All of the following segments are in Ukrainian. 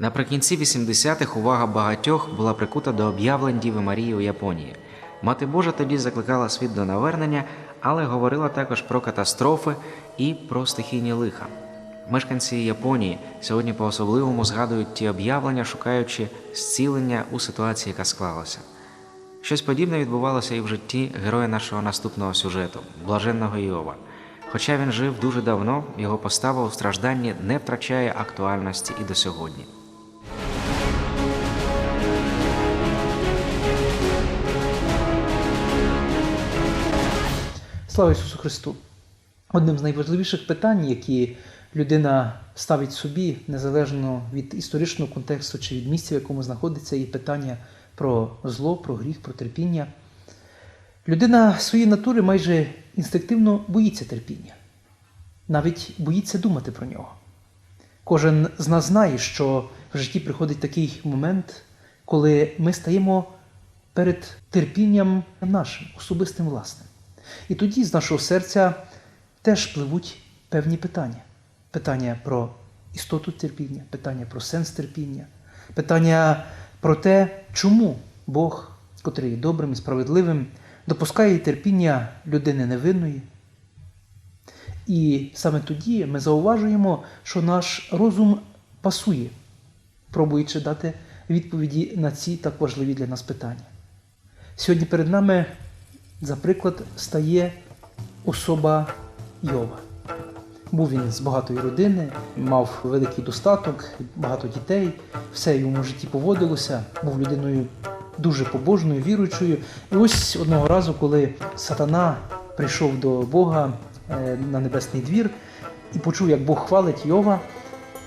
Наприкінці 80-х увага багатьох була прикута до об'явлень Діви Марії у Японії. Мати Божа тоді закликала світ до навернення, але говорила також про катастрофи і про стихійні лиха. Мешканці Японії сьогодні по-особливому згадують ті об'явлення, шукаючи зцілення у ситуації, яка склалася. Щось подібне відбувалося і в житті героя нашого наступного сюжету блаженного Іова. Хоча він жив дуже давно, його постава у стражданні не втрачає актуальності і до сьогодні. Слава Ісусу Христу! Одним з найважливіших питань, які людина ставить собі, незалежно від історичного контексту чи від місця, в якому знаходиться, є питання про зло, про гріх, про терпіння. Людина своєї натури майже інстинктивно боїться терпіння, навіть боїться думати про нього. Кожен з нас знає, що в житті приходить такий момент, коли ми стаємо перед терпінням нашим, особистим власним. І тоді з нашого серця теж пливуть певні питання. Питання про істоту терпіння, питання про сенс терпіння, питання про те, чому Бог, котрий є добрим і справедливим, допускає терпіння людини невинної. І саме тоді ми зауважуємо, що наш розум пасує, пробуючи дати відповіді на ці так важливі для нас питання. Сьогодні перед нами, за приклад, стає особа Йова. Був він з багатої родини, мав великий достаток, багато дітей, все йому в житті поводилося, був людиною дуже побожною, віруючою. І ось одного разу, коли сатана прийшов до Бога е, на небесний двір і почув, як Бог хвалить Йова,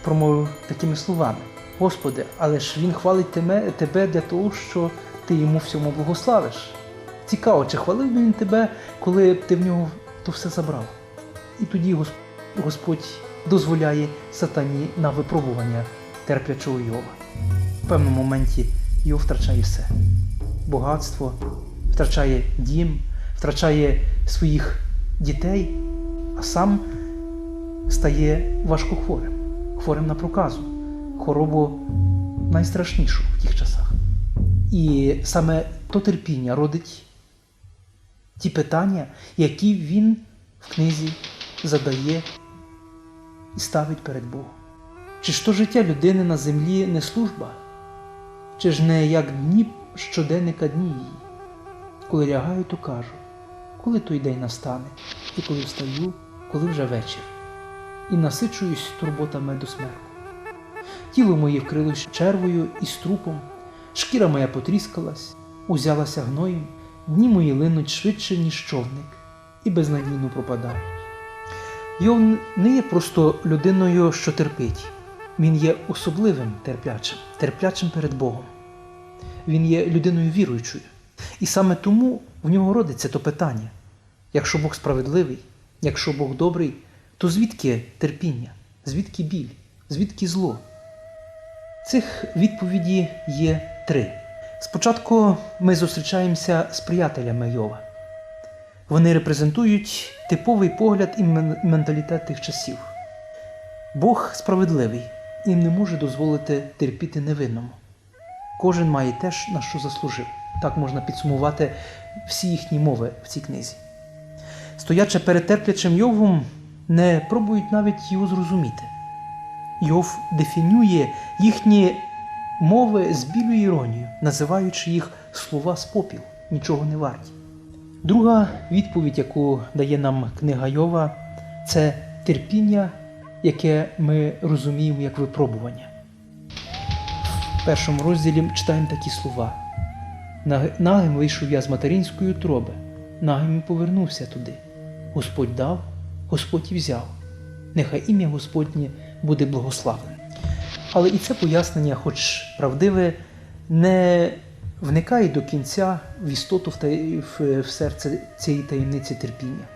промовив такими словами: Господи, але ж він хвалить тебе, для того, що ти йому всьому благословиш. Цікаво, чи хвалив він тебе, коли ти в нього то все забрав. І тоді Господь дозволяє сатані на випробування терплячого Йова. В певному моменті Йов втрачає все: багатство, втрачає дім, втрачає своїх дітей, а сам стає важкохворим, хворим на проказу, хворобу найстрашнішу в тих часах. І саме то терпіння родить ті питання, які він в книзі задає і ставить перед Богом. Чи ж то життя людини на землі не служба? Чи ж не як дні щоденника дні її? Коли лягаю, то кажу, коли той день настане, і коли встаю, коли вже вечір, і насичуюсь турботами до смерку. Тіло моє вкрилось червою і струпом, шкіра моя потріскалась, узялася гноєм, дні мої линуть швидше, ніж човник, і безнадійно пропадають. Йов не є просто людиною, що терпить. Він є особливим терплячим, терплячим перед Богом. Він є людиною віруючою. І саме тому в нього родиться то питання: якщо Бог справедливий, якщо Бог добрий, то звідки терпіння, звідки біль, звідки зло? Цих відповіді є три. Спочатку ми зустрічаємося з приятелями Йова. Вони репрезентують типовий погляд і менталітет тих часів. Бог справедливий і не може дозволити терпіти невинному. Кожен має теж на що заслужив. Так можна підсумувати всі їхні мови в цій книзі. Стоячи перед терплячим Йовом, не пробують навіть його зрозуміти. Йов дефінює їхні мови з білою іронією, називаючи їх слова з попіл, нічого не варті. Друга відповідь, яку дає нам книга Йова, це терпіння, яке ми розуміємо як випробування. В першому розділі читаємо такі слова: Нагим вийшов я з материнської утроби, нагим повернувся туди. Господь дав, Господь і взяв. Нехай ім'я Господнє буде благословлене. Але і це пояснення, хоч правдиве, не вникає до кінця в істоту в, серце цієї таємниці терпіння.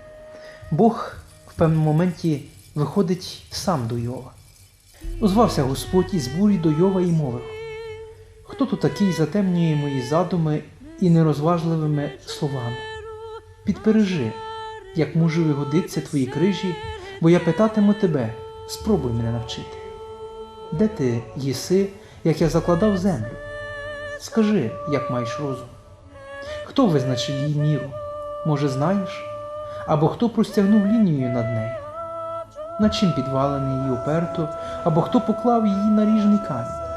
Бог в певному моменті виходить сам до Йова. Озвався Господь із бурі до Йова і мовив: Хто тут такий затемнює мої задуми і нерозважливими словами? Підпережи, як мужеві годиться твої крижі, бо я питатиму тебе, спробуй мене навчити. Де ти єси як я закладав землю. Скажи, як маєш розум. Хто визначив її міру? Може, знаєш? Або хто простягнув лінію над нею? На чим підвалений її уперто, або хто поклав її на ріжний камінь?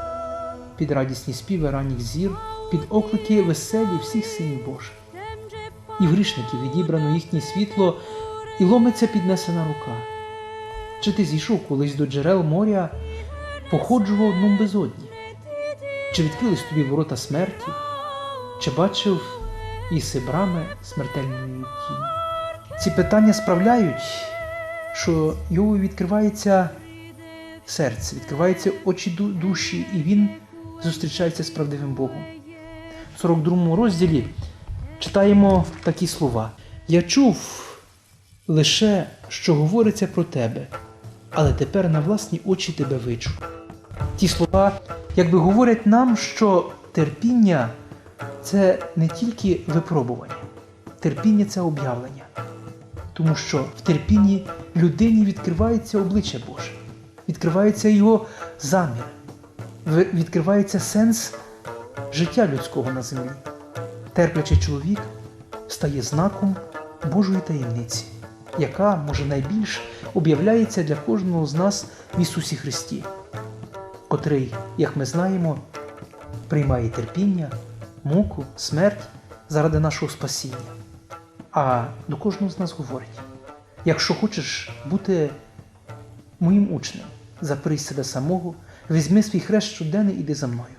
Під радісні співи ранніх зір, під оклики веселі всіх синів Божих. І в грішників відібрано їхнє світло, і ломиться піднесена рука. Чи ти зійшов колись до джерел моря, походжував одному безодні? Чи відкрились тобі ворота смерті? Чи бачив іси брами смертельної тіні? Ці питання справляють, що йому відкривається серце, відкриваються очі душі, і він зустрічається з правдивим Богом. В 42 розділі читаємо такі слова: Я чув лише, що говориться про тебе, але тепер на власні очі тебе вичу. Ті слова якби говорять нам, що терпіння це не тільки випробування, терпіння це об'явлення. Тому що в терпінні людині відкривається обличчя Боже, відкривається його замір, відкривається сенс життя людського на землі. Терплячий чоловік стає знаком Божої таємниці, яка, може, найбільш об'являється для кожного з нас в Ісусі Христі, котрий, як ми знаємо, приймає терпіння, муку, смерть заради нашого спасіння. А до кожного з нас говорить: якщо хочеш бути моїм учнем, запри себе самого, візьми свій хрест щоденний іди за мною.